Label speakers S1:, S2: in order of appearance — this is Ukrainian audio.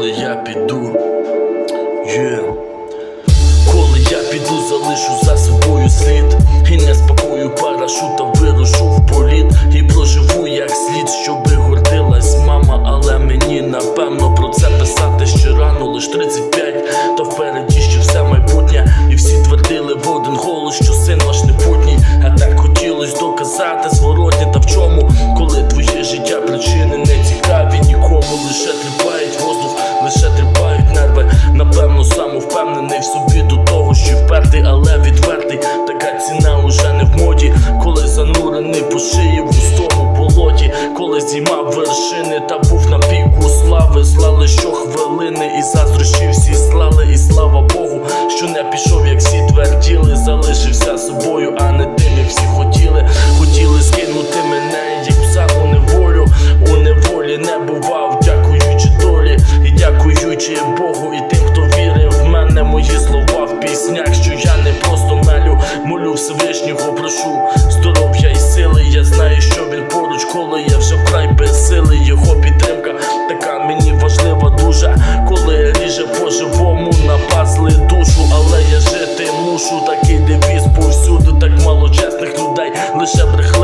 S1: коли я піду. Yeah. Коли я піду, залишу за собою слід І не спакую парашута, вирушу в політ І проживу як слід, щоби гордилась мама, але мені напевно про це писати ще рано, лиш 35, та впереді ще все майбутнє. І всі твердили в один голос, що син ваш не путній. А так хотілось доказати зворотні, та в чому, лише тріпають нерви. Напевно, самовпевнений в собі до того, що впертий, але відвертий. Така ціна уже не в моді, коли занурений по шиї в густому болоті, коли зіймав вершини та був на піку слави, слали щохвилини і заздрощі всі слали, і слава Богу, що не пішов, як всі тверділи, залишився собою, прошу здоров'я і сили. Я знаю, що він поруч, коли я вже вкрай без сили. Його підтримка така мені важлива, дуже коли ріже по-живому напасли душу, але я жити мушу. Такий девіз повсюди, так мало чесних людей, лише брехли.